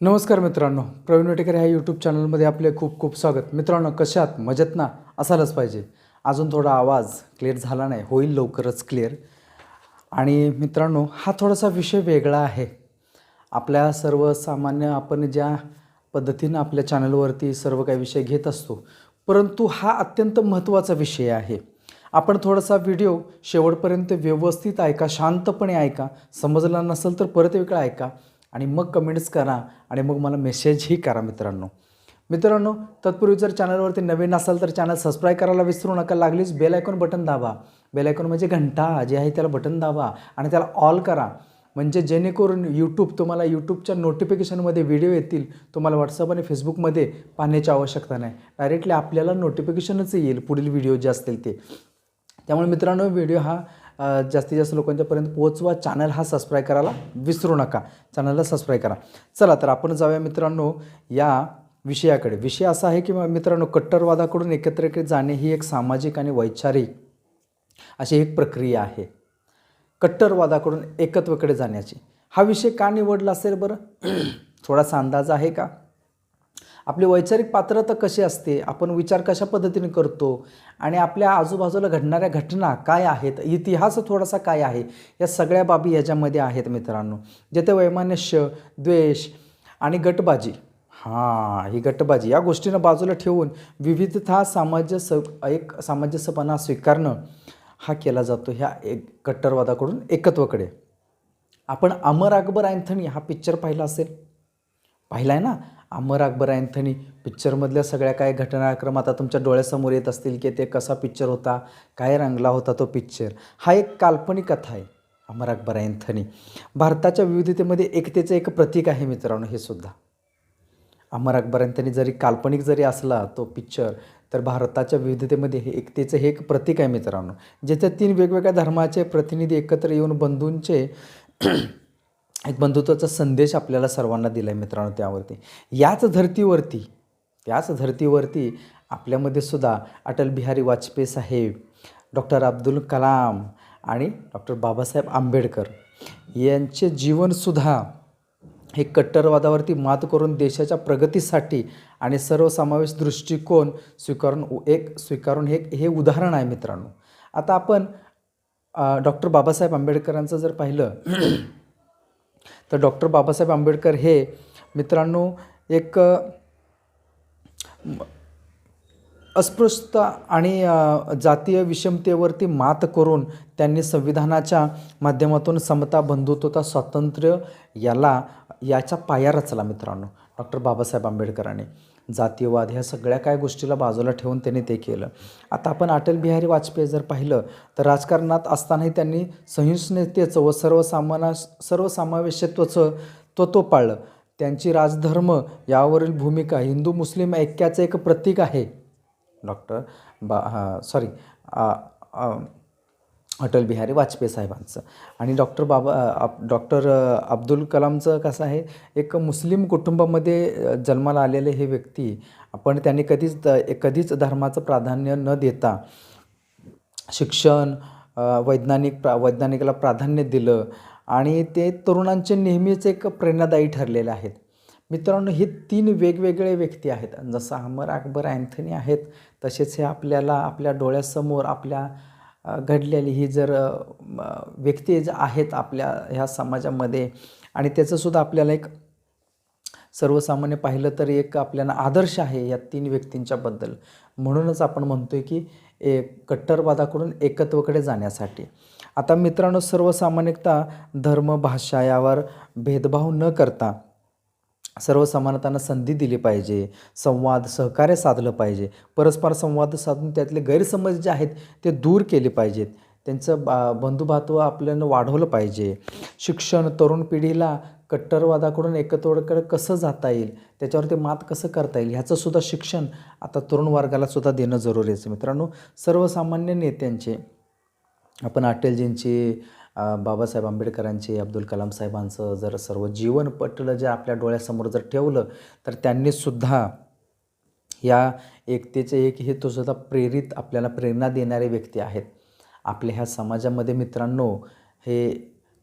नमस्कार मित्रांनो. प्रवीण वेटेकर ह्या यूट्यूब चॅनलमध्ये आपले खूप खूप स्वागत. मित्रांनो कशात मजेत ना? असायलाच पाहिजे. अजून थोडा आवाज क्लिअर झाला नाही. होईल लवकरच क्लिअर आणि मित्रांनो हा थोडासा विषय वेगळा आहे. आपल्या सर्वसामान्य आपण ज्या पद्धतीनं आपल्या चॅनलवरती सर्व काही विषय घेत असतो परंतु हा अत्यंत महत्त्वाचा विषय आहे. आपण थोडासा व्हिडिओ शेवटपर्यंत व्यवस्थित ऐका शांतपणे ऐका. समजला नसेल तर परत वेगळा ऐका. आणि मग कमेंट्स करा आणि मग मला मेसेजही करा मित्रांनो. मित्रांनो तत्पूर्वी जर चॅनलवरती नवीन असाल तर चॅनल सबस्क्राईब करायला विसरू नका. लागलीच बेल आयकॉन बटन दाबा. बेल आयकॉन म्हणजे घंटा जे आहे त्याला बटन दाबा आणि त्याला ऑल करा. म्हणजे जेणेकरून यूट्यूब तुम्हाला यूट्यूबच्या नोटिफिकेशनमध्ये व्हिडिओ येतील. तुम्हाला व्हॉट्सअप आणि फेसबुकमध्ये पाहण्याची आवश्यकता नाही. डायरेक्टली आपल्याला नोटिफिकेशनच येईल. पुढील व्हिडिओ जे असतील ते. त्यामुळे मित्रांनो व्हिडिओ हा जास्तीत जास्त लोकांच्यापर्यंत पोहोचवा. चॅनल हा सबस्क्राईब करायला विसरू नका. चॅनलला सबस्क्राईब करा. चला तर आपण जाऊया मित्रांनो या विषयाकडे. विषय असा आहे की मित्रांनो कट्टरवादाकडून एकत्रित जाणे ही एक सामाजिक आणि वैचारिक अशी एक प्रक्रिया आहे. कट्टरवादाकडून एकत्वकडे जाण्याची. हा विषय का निवडला असेल बरं? थोडासा अंदाज आहे का? आपली वैचारिक पात्रता कशी असते? आपण विचार कशा पद्धतीने करतो? आणि आपल्या आजूबाजूला घडणाऱ्या घटना काय आहेत? इतिहास थोडासा काय आहे? या सगळ्या बाबी याच्यामध्ये आहेत मित्रांनो. जेथे वैमानस्य द्वेष आणि गटबाजी. हां ही गटबाजी. या गोष्टींना बाजूला ठेवून विविधता सामंजस्य एक सामंजस्यपणा स्वीकारणं हा केला जातो ह्या एक कट्टरवादाकडून एकत्वाकडे. आपण अमर अकबर अँथनी हा पिक्चर पाहिला असेल? पाहिला आहे ना? अमर अकबर अँथनी पिक्चरमधल्या सगळ्या काय घटनाक्रम आता तुमच्या डोळ्यासमोर येत असतील की ते कसा पिक्चर होता काय रंगला होता तो पिक्चर हा एक काल्पनिक कथा आहे अमर अकबर अँथनी. भारताच्या विविधतेमध्ये एकतेचं एक प्रतीक आहे मित्रांनो हे सुद्धा. अमर अकबर अँथनी जरी काल्पनिक जरी असला तो पिक्चर तर भारताच्या विविधतेमध्ये हे एकतेचं हे एक प्रतीक आहे मित्रांनो. जिथे तीन वेगवेगळ्या धर्माचे प्रतिनिधी एकत्र येऊन बंधूंचे एक बंधुत्वाचा संदेश आपल्याला सर्वांना दिला आहे मित्रांनो त्यावरती. याच धर्तीवरती त्याच धर्तीवरती आपल्यामध्ये सुद्धा अटल बिहारी वाजपेयी साहेब डॉक्टर अब्दुल कलाम आणि डॉक्टर बाबासाहेब आंबेडकर यांचे जीवनसुद्धा हे कट्टरवादावरती मात करून देशाच्या प्रगतीसाठी आणि सर्वसमावेश दृष्टिकोन स्वीकारून एक स्वीकारून हे हे उदाहरण आहे मित्रांनो. आता आपण डॉक्टर बाबासाहेब आंबेडकरांचं जर पाहिलं तर डॉक्टर बाबासाहेब आंबेडकर हे मित्रांनो एक अस्पृश्यता आणि जातीय विषमतेवरती मात करून त्यांनी संविधानाच्या माध्यमातून समता बंधुत्वता स्वातंत्र्य याला याचा पाया रचला मित्रांनो डॉक्टर बाबासाहेब आंबेडकरांनी. जातीयवाद ह्या सगळ्या काय गोष्टीला बाजूला ठेवून त्यांनी ते केलं. आता आपण अटल बिहारी वाजपेयी जर पाहिलं तर राजकारणात असतानाही त्यांनी सहिष्णुतेचं व सर्वसामाना सर्वसमावेशत्वाचं तत्व पाळलं. त्यांची राजधर्म यावरील भूमिका हिंदू मुस्लिम ऐक्याचं एक प्रतीक आहे. डॉक्टर बा सॉरी अटल बिहारी वाजपेयी साहेबांचं. आणि डॉक्टर बाबा आप डॉक्टर अब्दुल कलामचं कसं आहे एक मुस्लिम कुटुंबामध्ये जन्माला आलेले हे व्यक्ती आपण त्यांनी कधीच द- कधीच धर्माचं प्राधान्य न देता शिक्षण वैज्ञानिक प्रा वैज्ञानिकाला प्राधान्य दिलं. आणि ते तरुणांचे नेहमीच एक प्रेरणादायी ठरलेले आहेत. मित्रांनो हे तीन वेगवेगळे व्यक्ती आहेत. जसं अमर अकबर अँथनी आहेत तसेच हे आपल्याला आपल्या डोळ्यासमोर आपल्या घडलेली ही जर व्यक्ती जे आहेत आपल्या ह्या समाजामध्ये आणि त्याचंसुद्धा आपल्याला एक सर्वसामान्य पाहिलं तर एक आपल्याला आदर्श आहे या तीन व्यक्तींच्याबद्दल म्हणूनच आपण म्हणतोय की एक कट्टरवादाकडून एकत्वकडे जाण्यासाठी. आता मित्रांनो सर्वसामान्यता धर्म भाषा यावर भेदभाव न करता सर्व समानतांना संधी दिली पाहिजे संवाद सहकार्य साधलं पाहिजे. परस्पर संवाद साधून त्यातले गैरसमज जे आहेत ते दूर केले पाहिजेत. त्यांचं बा बंधुभात्व आपल्यानं वाढवलं पाहिजे. शिक्षण तरुण पिढीला कट्टरवादाकडून एकत्रकडे कसं जाता येईल त्याच्यावरती मात कसं करता येईल ह्याचंसुद्धा शिक्षण आता तरुण वर्गाला सुद्धा देणं जरुरी आहे. मित्रांनो सर्वसामान्य नेत्यांचे आपण अटलजींची बाबासाहेब आंबेडकरांचे अब्दुल कलाम साहेबांचं जर सर्व जीवन पटलं जे आपल्या डोळ्यासमोर जर ठेवलं तर त्यांनीसुद्धा या एकतेचे एक हेतूसुद्धा प्रेरित आपल्याला प्रेरणा देणारे व्यक्ती आहेत. आपल्या ह्या समाजामध्ये मित्रांनो हे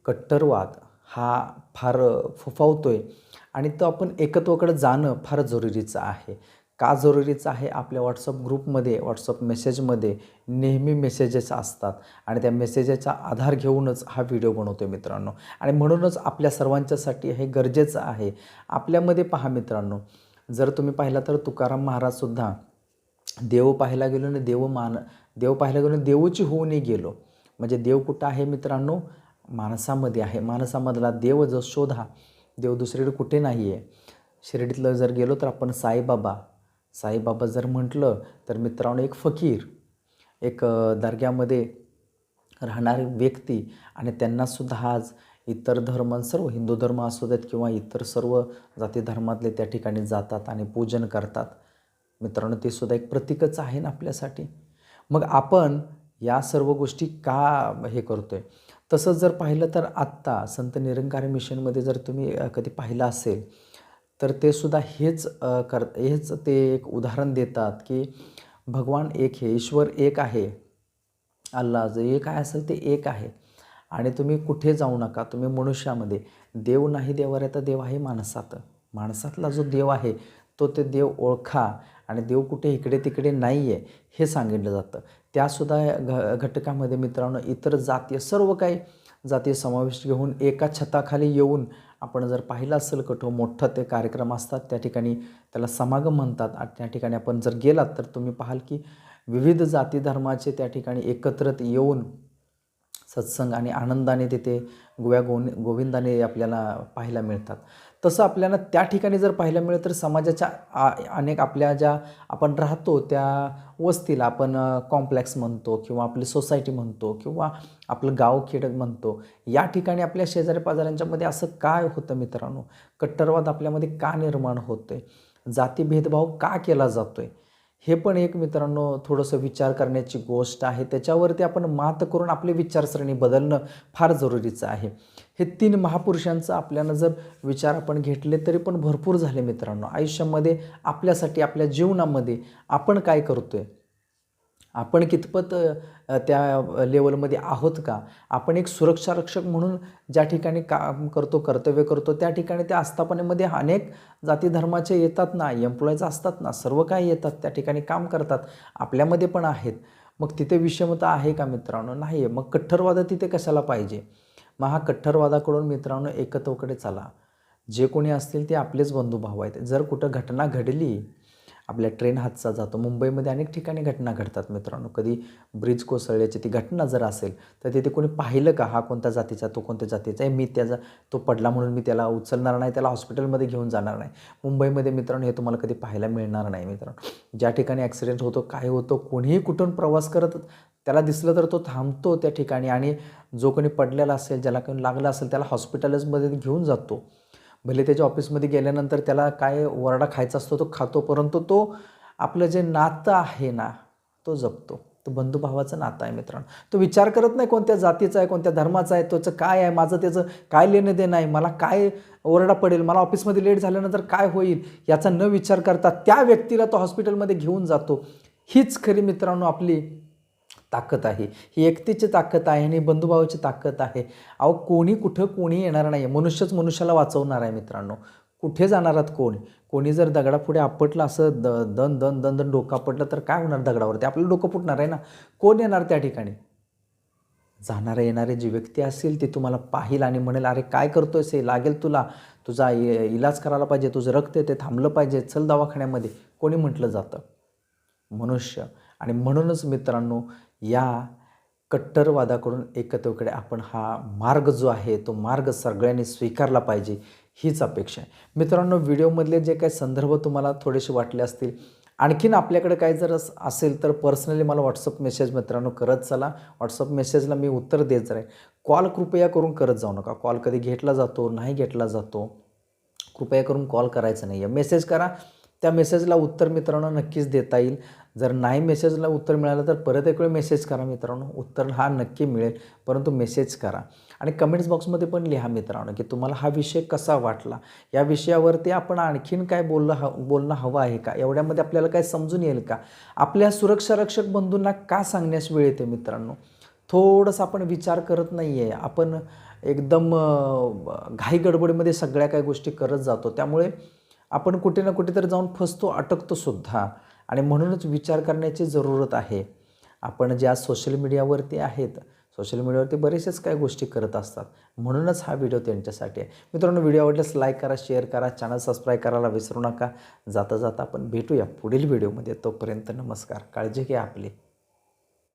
कट्टरवाद हा फार फुफावतो आहे आणि तो आपण एकत्वाकडे जाणं फार जरुरीचं आहे. का जरुरीचं आहे आपल्या व्हॉट्सअप ग्रुपमध्ये व्हॉट्सअप मेसेजमध्ये नेहमी मेसेजेस असतात? आणि त्या मेसेजेचा आधार घेऊनच हा व्हिडिओ बनवतो आहे मित्रांनो. आणि म्हणूनच आपल्या सर्वांच्यासाठी हे गरजेचं आहे. आपल्यामध्ये पहा मित्रांनो जर तुम्ही पाहिला तर तुकाराम महाराजसुद्धा देव पाहायला गेलो आणि देव मान देव पाहायला गेलो आणि देवची होऊनही गेलो. म्हणजे देव कुठं आहे मित्रांनो? माणसामध्ये आहे. माणसामधला देव जो शोधा देव दुसरीकडे कुठे नाही आहे शिर्डीतलं जर गेलो तर आपण साईबाबा साईबाबा जर म्हटलं तर मित्रांनो एक फकीर एक दर्ग्यामध्ये राहणारी व्यक्ती आणि त्यांनासुद्धा आज इतर धर्म सर्व हिंदू धर्म असू देत किंवा इतर सर्व जाती धर्मातले त्या ठिकाणी जातात आणि पूजन करतात. मित्रांनो ते सुद्धा एक प्रतीकच आहे ना आपल्यासाठी. मग आपण या सर्व गोष्टी का हे करतोय? तसंच जर पाहिलं तर आत्ता संत निरंकारी मिशनमध्ये जर तुम्ही कधी पाहिलं असेल तर ते सुद्धा हेच कर हेच ते एक उदाहरण देतात की भगवान एक हे ईश्वर एक आहे. अल्ला जे एक आहे असेल ते एक आहे. आणि तुम्ही कुठे जाऊ नका तुम्ही मनुष्यामध्ये. देव नाही देवर आहे तर देव आहे माणसात. माणसातला जो देव आहे तो ते देव ओळखा आणि देव कुठे इकडे तिकडे नाही आहे हे सांगितलं जातं. त्यासुद्धा घ घटकामध्ये मित्रांनो इतर जातीय सर्व काही जातीय समावेश घेऊन एका छताखाली येऊन आपण जर पाहिलं असेल कठो मोठं ते कार्यक्रम असतात त्या ठिकाणी त्याला समागम म्हणतात आणि त्या ठिकाणी आपण जर गेलात तर तुम्ही पाहाल की विविध जाती धर्माचे त्या ठिकाणी एकत्रित येऊन सत्संग आणि आनंदाने तिथे गोव्या गो गोविंदाने आपल्याला पाहायला मिळतात. तसं आपल्याला त्या ठिकाणी जर पाहायला मिळेल तर समाजाच्या आ अनेक आपल्या ज्या आपण राहतो त्या वस्तीला आपण कॉम्प्लेक्स म्हणतो किंवा आपली सोसायटी म्हणतो किंवा आपलं गावखेड म्हणतो या ठिकाणी आपल्या शेजारी पाजाऱ्यांच्यामध्ये असं काय होतं मित्रांनो? कट्टरवाद आपल्यामध्ये का निर्माण होतोय? जाती भेदभाव का केला जातोय? हे पण एक मित्रांनो थोडंसं विचार करण्याची गोष्ट आहे. त्याच्यावरती आपण मात करून आपली विचारसरणी बदलणं फार जरुरीचं आहे. हे तीन महापुरुषांचं आपल्याला जर विचार आपण घेतले तरी पण भरपूर झाले मित्रांनो. आयुष्यामध्ये आपल्यासाठी आपल्या जीवनामध्ये आपण काय करतो आहे आपण कितपत त्या लेवलमध्ये आहोत का? आपण एक सुरक्षारक्षक म्हणून ज्या ठिकाणी काम करतो कर्तव्य करतो त्या ठिकाणी त्या आस्थापनेमध्ये अनेक जाती धर्माचे येतात ना एम्प्लॉईज असतात ना सर्व काही येतात त्या ठिकाणी काम करतात आपल्यामध्ये पण आहेत. मग तिथे विषमता आहे का मित्रांनो? नाही आहे मग कट्टरवाद तिथे कशाला पाहिजे? मग हा कट्टरवादाकडून मित्रांनो एकत्वकडे चला. जे कोणी असतील ते आपलेच बंधुभाव आहेत. जर कुठं घटना घडली आपल्या ट्रेन हादसा जातो. मुंबईमध्ये अनेक ठिकाणी घटना घडतात मित्रांनो. कधी ब्रिज कोसळल्याची ती घटना जर असेल तर तिथे कोणी पाहिलं का हा कोणत्या जातीचा तो कोणत्या जातीचा आहे? मी त्याचा तो पडला म्हणून मी त्याला उचलणार नाही त्याला हॉस्पिटलमध्ये घेऊन जाणार नाही. मुंबईमध्ये मित्रांनो हे तुम्हाला कधी पाहायला मिळणार नाही मित्रांनो. ज्या ठिकाणी ॲक्सिडेंट होतो काय होतो कोणीही कुठून प्रवास करत त्याला दिसलं तर तो थांबतो त्या ठिकाणी आणि जो कोणी पडलेला असेल ज्याला कोणी लागला असेल त्याला हॉस्पिटलमध्ये घेऊन जातो. भले त्याच्या ऑफिसमध्ये गेल्यानंतर त्याला काय वरडा खायचा असतो तो खातो परंतु तो आपलं जे नातं आहे ना तो जपतो. तो बंधुभावाचं नातं आहे मित्रांनो. तो विचार करत नाही कोणत्या जातीचा आहे कोणत्या धर्माचा आहे त्याचं काय आहे माझं त्याचं काय लेणं देणं आहे मला काय ओरडा पडेल मला ऑफिसमध्ये लेट झाल्यानंतर काय होईल याचा न विचार करता त्या व्यक्तीला तो हॉस्पिटलमध्ये घेऊन जातो. हीच खरी मित्रांनो आपली ताकद आहे. ही एकतेची ताकद आहे आणि बंधुभावाची ताकद आहे. अहो कोणी कुठं कोणी येणार नाही मनुष्यच मनुष्याला वाचवणार आहे मित्रांनो. कुठे जाणार आहात कोण? कोणी जर दगडापुढे आपटलं असं द दन दन दन दन डोकं आपटलं तर काय होणार दगडावरती? आपलं डोकं फुटणार आहे ना. कोण येणार त्या ठिकाणी? जाणारे येणारे जी व्यक्ती असेल ती तुम्हाला पाहिल आणि म्हणेल अरे काय करतोयस हे? लागेल तुला. तुझा इलाज करायला पाहिजे. तुझं रक्त ते थांबलं पाहिजे. चल दवाखान्यामध्ये. कोणी म्हटलं जातं? मनुष्य. आणि म्हणूनच मित्रांनो या कट्टरवादाकडून एकत्वाकडे आपण हा मार्ग जो आहे तो मार्ग सगळ्यांनी स्वीकारला पाहिजे हीच अपेक्षा आहे. मित्रांनो व्हिडिओमधले जे काही संदर्भ तुम्हाला थोडेसे वाटले असतील आणखीन आपल्याकडे काही जर असेल तर पर्सनली मला व्हॉट्सअप मेसेज मित्रांनो करत चला. व्हॉट्सअप मेसेजला मी उत्तर देत जाईल कॉल कृपया करून करत जाऊ नका. कॉल कधी घेतला जातो नाही घेतला जातो कृपया करून कॉल करायचा नाही आहे मेसेज करा. त्या मेसेजला उत्तर मित्रांनो नक्कीच देता येईल. जर नाही मेसेजला उत्तर मिळालं तर परत एक वेळ मेसेज करा मित्रांनो. उत्तर हा नक्की मिळेल. परंतु मेसेज करा. आणि कमेंट्स बॉक्समध्ये पण लिहा मित्रांनो की तुम्हाला हा विषय कसा वाटला? या विषयावरती आपण आणखीन काय बोललं ह बोलणं हवं आहे का? एवढ्यामध्ये आपल्याला काय समजून येईल का? आपल्या सुरक्षा रक्षक बंधूंना का सांगण्यास वेळ येते मित्रांनो? थोडंसं आपण विचार करत नाही आहे आपण एकदम घाई गडबडीमध्ये सगळ्या काही गोष्टी करत जातो. त्यामुळे आपण कुठे ना कुठेतरी जाऊन फसतो अटकतो सुद्धा. आणि म्हणूनच विचार करण्याची जरूरत आहे. आपण ज्या सोशल मीडियावरती आहेत सोशल मीडियावरती बरेचसेच काही गोष्टी करत असतात. म्हणूनच हा व्हिडिओ त्यांच्यासाठी आहे. मित्रांनो व्हिडिओ आवडल्यास लाईक करा शेअर करा चॅनल सबस्क्राईब करायला विसरू नका. जाता जाता आपण भेटूया पुढील व्हिडिओमध्ये तोपर्यंत नमस्कार. काळजी घ्या आपली.